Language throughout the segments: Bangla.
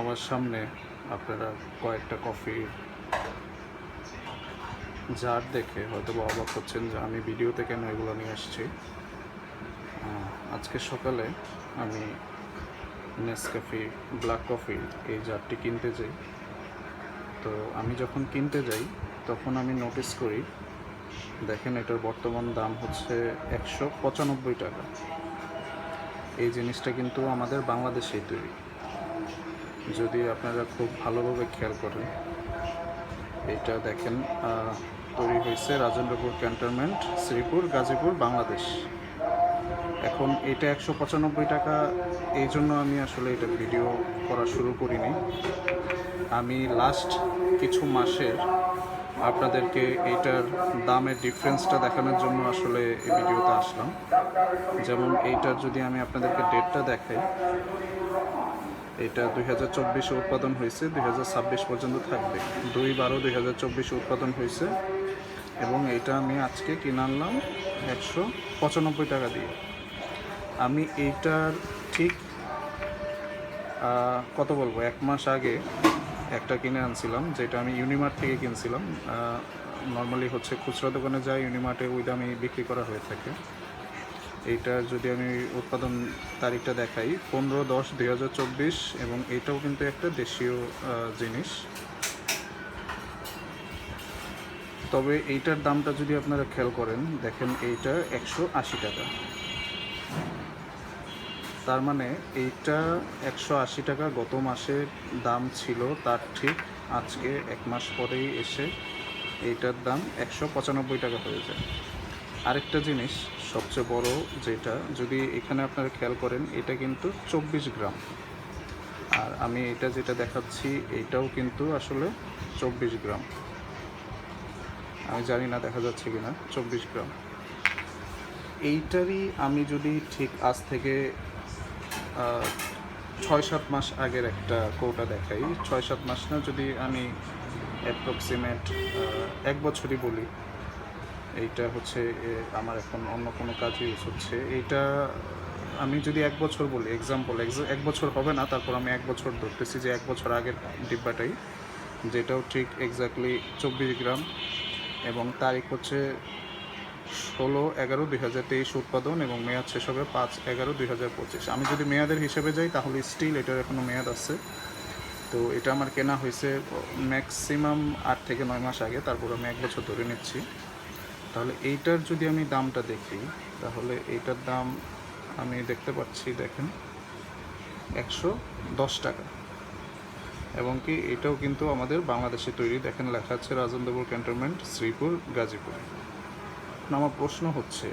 আমার সামনে আপনারা কয়েকটা কফি জার দেখে হয়তো বা অবাক হচ্ছেন যে আমি ভিডিওতে কেন এগুলো নিয়ে আসছি আজকে সকালে আমি নেসক্যাফে ব্ল্যাক কফি এই জারটি কিনতে যাই। তো আমি যখন কিনতে যাই, তখন আমি নোটিস করি, দেখেন এটার বর্তমান দাম হচ্ছে একশো পঁচানব্বই টাকা। এই জিনিসটা কিন্তু আমাদের বাংলাদেশেই তৈরি। যদি আপনারা খুব ভালোভাবে খেয়াল করেন, এটা দেখেন তৈরি হয়েছে রাজেন্দ্রপুর ক্যান্টনমেন্ট, শ্রীপুর, গাজীপুর, বাংলাদেশ। এখন এটা একশো পঁচানব্বই টাকা, এই জন্য আমি আসলে এটা ভিডিও করা শুরু করিনি। আমি লাস্ট কিছু মাসের আপনাদেরকে এইটার দামের ডিফারেন্সটা দেখানোর জন্য আসলে এই ভিডিওতে আসলাম। যেমন এইটার যদি আমি আপনাদেরকে ডেটটা দেখাই এটা দুই হাজার চব্বিশে উৎপাদন হয়েছে, দুই হাজার ছাব্বিশ পর্যন্ত থাকবে। দুই বারো দুই হাজার চব্বিশে উৎপাদন হয়েছে এবং এটা আমি আজকে কিনে আনলাম একশো পঁচানব্বই টাকা দিয়ে। আমি এইটার ঠিক কত বলব? এক মাস আগে একটা কিনে আনছিলাম, যেটা আমি ইউনিমার্ট থেকে কিনছিলাম। নর্মালি হচ্ছে খুচরা দোকানে যাই ইউনিমার্টে ওই দামে বিক্রি করা হয়ে থাকে। এইটা যদি আমি উৎপাদন তারিখটা দেখাই, পনেরো দশ দুই হাজার চব্বিশ, এবং এটাও কিন্তু একটা দেশীয় জিনিস। তবে এইটার দামটা যদি আপনারা খেয়াল করেন, দেখেন এইটা একশো আশি টাকা। তার মানে এইটা একশো আশি টাকা গত মাসের দাম ছিল, তার ঠিক আজকে এক মাস পরেই এসে এইটার দাম একশো পঁচানব্বই টাকা হয়ে যায়। আরেকটা জিনিস সবচেয়ে বড় যেটা, যদি এখানে আপনারা খেয়াল করেন, এটা কিন্তু চব্বিশ গ্রাম। আর আমি এটা যেটা দেখাচ্ছি, এটাও কিন্তু আসলে চব্বিশ গ্রাম। আমি জানি না দেখা যাচ্ছে কিনা, চব্বিশ গ্রাম। এইটারই আমি যদি ঠিক আজ থেকে ছয় সাত মাস আগের একটা কৌটা দেখাই ছয় সাত মাস না যদি আমি অ্যাপ্রক্সিমেট এক বছরই বলি এইটা হচ্ছে আমার এখন অন্য কোনো কাজে ইউজ হচ্ছে। এইটা, আমি যদি এক বছর বলি এক্সাম্পল এক বছর হবে না, তারপর আমি এক বছর ধরতেছি যে এক বছর আগের ডিব্বাটাই, যেটাও ঠিক এক্স্যাক্টলি চব্বিশ গ্রাম। এবং তারিখ হচ্ছে ষোলো এগারো দুই হাজার তেইশ উৎপাদন এবং মেয়াদ শেষ হবে পাঁচ এগারো দুই হাজার পঁচিশ। আমি যদি মেয়াদের হিসেবে যাই, তাহলে স্টিল এটার এখনও মেয়াদ আছে। তো এটা আমার কেনা হয়েছে ম্যাক্সিমাম আট থেকে নয় মাস আগে, তারপর আমি এক বছর ধরে নিচ্ছি। তাহলে এইটার যদি আমি দামটা দেখি, তাহলে এইটার দাম আমি দেখতে পাচ্ছি, দেখেন, একশো দশ টাকা। এবং কি এটাও কিন্তু আমাদের বাংলাদেশে তৈরি। দেখেন, লেখা আছে রাজেন্দ্রপুর ক্যান্টনমেন্ট, শ্রীপুর, গাজীপুর। আমার প্রশ্ন হচ্ছে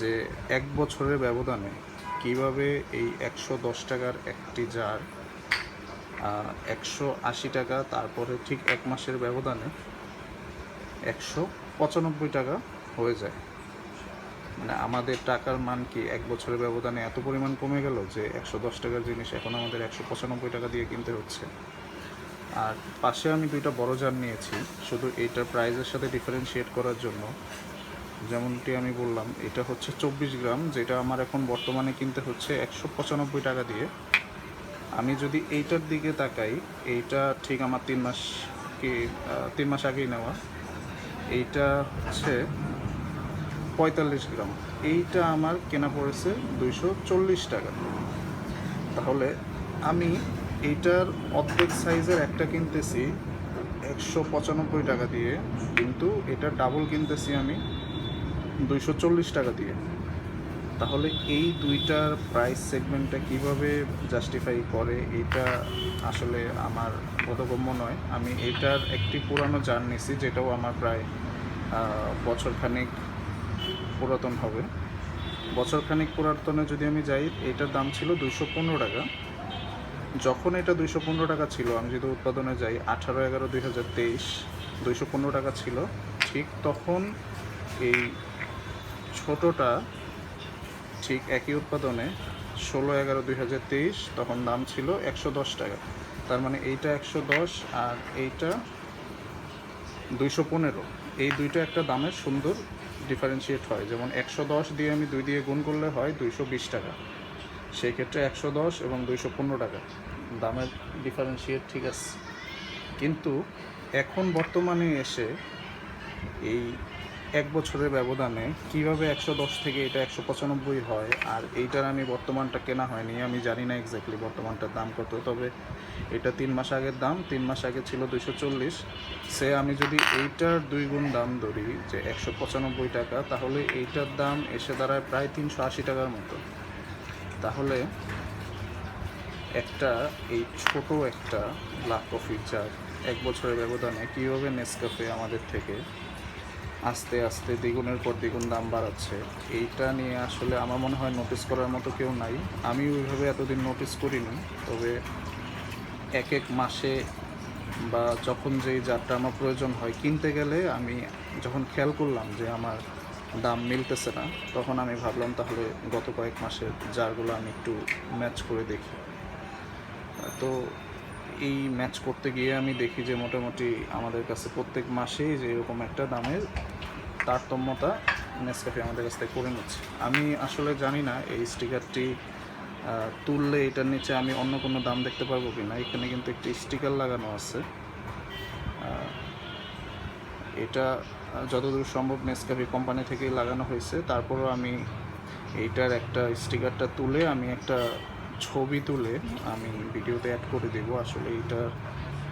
যে এক বছরের ব্যবধানে কীভাবে এই একশো দশ টাকার একটি জার একশো আশি টাকা, তারপরে ঠিক এক মাসের ব্যবধানে একশো পঁচানব্বই টাকা হয়ে যায়। মানে আমাদের টাকার মান কি এক বছরের ব্যবধানে এত পরিমাণ কমে গেল যে একশো দশ টাকার জিনিস এখন আমাদের একশো পঁচানব্বই টাকা দিয়ে কিনতে হচ্ছে। আর পাশে আমি দুইটা বড় জার নিয়েছি, শুধু এইটার প্রাইজের সাথে ডিফারেন্সিয়েট করার জন্য। যেমনটি আমি বললাম, এটা হচ্ছে চব্বিশ গ্রাম, যেটা আমার এখন বর্তমানে কিনতে হচ্ছে একশো পঁচানব্বই টাকা দিয়ে। আমি যদি এইটার দিকে তাকাই, এইটা ঠিক আমার তিন মাস কি তিন মাস আগেই নেওয়া। এইটা হচ্ছে পঁয়তাল্লিশ গ্রাম। এইটা আমার কেনা পড়েছে দুইশো চল্লিশ টাকা। তাহলে আমি এইটার অর্ধেক সাইজের একটা কিনতেছি একশো পঁচানব্বই টাকা দিয়ে, কিন্তু এটা ডাবল কিনতেছি আমি দুইশো চল্লিশ টাকা দিয়ে। তাহলে এই দুইটার প্রাইস সেগমেন্টটা কীভাবে জাস্টিফাই করে? এটা আসলে আমার বোধগম্য নয়। আমি এটার একটি পুরানো জার নিছি, যেটাও আমার প্রায় বছরখানেক পুরাতন হবে। বছরখানেক পুরাতনে যদি আমি যাই, এটার দাম ছিল দুইশো পনেরো টাকা। যখন এটা দুইশো পনেরো টাকা ছিল, আমি যদি উৎপাদনে যাই, আঠারো এগারো দুই হাজার তেইশ, দুইশো পনেরো টাকা ছিল। ঠিক তখন এই ছোটোটা ঠিক একই উৎপাদনে ষোলো এগারো দুই হাজার তেইশ, তখন দাম ছিল একশো দশ টাকা। তার মানে এইটা একশো দশ আর এইটা দুইশো পনেরো। এই দুইটা একটা দামের সুন্দর ডিফারেন্সিয়েট হয়। যেমন একশো দশ দিয়ে আমি দুই দিয়ে গুণ করলে হয় দুইশো বিশ টাকা। সেই ক্ষেত্রে একশো দশ এবং দুইশো পনেরো টাকা। দামের ডিফারেন্সিয়েট ঠিক আছে। কিন্তু এখন বর্তমানে এসে এই এক বছরের ব্যবধানে কীভাবে একশো দশ থেকে এটা একশো পঁচানব্বই হয়? আর এইটার আমি বর্তমানটা কেনা হয়নি, আমি জানি না এক্স্যাক্টলি বর্তমানটার দাম কত, তবে এটা তিন মাস আগের দাম, তিন মাস আগে ছিল দুশো চল্লিশ। সে আমি যদি এইটার দুই গুণ দাম ধরি, যে একশো পঁচানব্বই টাকা, তাহলে এইটার দাম এসে দাঁড়ায় প্রায় তিনশো আশি টাকার মতো। তাহলে একটা, এই ছোট একটা ব্ল্যাক কফি চার এক বছরের ব্যবধানে কীভাবে নেসকাফে আমাদের থেকে আস্তে আস্তে দ্বিগুণের পর দ্বিগুণ দাম বাড়াচ্ছে। এইটা নিয়ে আসলে আমার মনে হয় নোটিস করার মতো কেউ নাই। আমি ওইভাবে এতদিন নোটিস করিনি, তবে এক এক মাসে বা যখন যেই জারটা আমার প্রয়োজন হয় কিনতে গেলে আমি যখন খেয়াল করলাম যে আমার দাম মিলতেছে না, তখন আমি ভাবলাম তাহলে গত কয়েক মাসের জারগুলো আমি একটু ম্যাচ করে দেখি। তো এই ম্যাচ করতে গিয়ে আমি দেখি যে মোটামুটি আমাদের কাছে প্রত্যেক মাসেই যে এরকম একটা দামের তারতম্যতা নেসক্যাফে আমাদের কাছ থেকে করে নিচ্ছে। আমি আসলে জানি না এই স্টিকারটি তুললে এটার নিচে আমি অন্য কোনো দাম দেখতে পারব কি না এখানে কিন্তু একটি স্টিকার লাগানো আছে। এটা যতদূর সম্ভব নেসক্যাফে কোম্পানি থেকেই লাগানো হয়েছে। তারপরও আমি এইটার একটা স্টিকারটা তুলে আমি একটা ছবি তুলে আমি ভিডিওতে অ্যাড করে দেব। আসলে এটা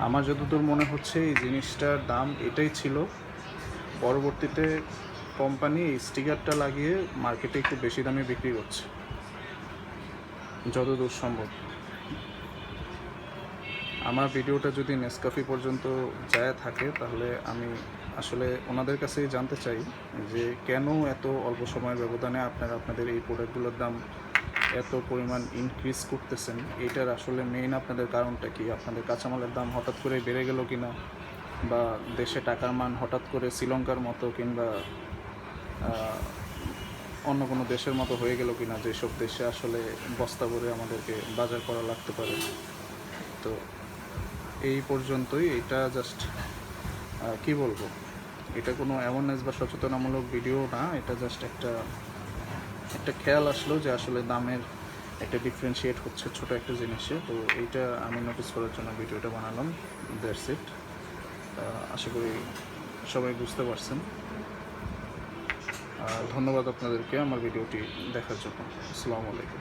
আমার যতদূর মনে হচ্ছে এই জিনিসটার দাম এটাই ছিল। পরবর্তীতে কোম্পানি এই স্টিকারটা লাগিয়ে মার্কেটে একটু বেশি দামে বিক্রি করছে। যতদূর সম্ভব। আমার ভিডিওটা যদি নেসকাফি পর্যন্ত যায় থাকে, তাহলে আমি আসলে ওনাদের কাছেই জানতে চাই যে কেন এত অল্প সময়ের ব্যবধানে আপনারা আপনাদের এই প্রোডাক্টগুলোর দাম এত পরিমাণ ইনক্রিজ করতেছেন এইটার আসলে মেইন আপনাদের কারণটা কি? আপনাদের কাঁচামালের দাম হঠাৎ করে বেড়ে গেল কি না বা দেশে টাকার মান হঠাৎ করে শ্রীলঙ্কার মতো কিংবা অন্য কোনো দেশের মতো হয়ে গেল কি না যেসব দেশে আসলে বস্তা ভরে আমাদেরকে বাজার করা লাগতে পারে। তো এই পর্যন্তই। এটা জাস্ট কি বলব? এটা কোনো অ্যাওয়ারনেস বা সচেতনামূলক ভিডিও না, এটা জাস্ট একটা একটা খেয়াল আসলো যে আসলে দামের একটা ডিফারেন্সিয়েট হচ্ছে ছোট একটা জিনিসে। তো এইটা আমি নোটিস করার জন্য ভিডিওটা বানালাম। দ্যাটস ইট আশা করি সবাই বুঝতে পারছেন। ধন্যবাদ আপনাদেরকে আমার ভিডিওটি দেখার জন্য। আসসালামু আলাইকুম।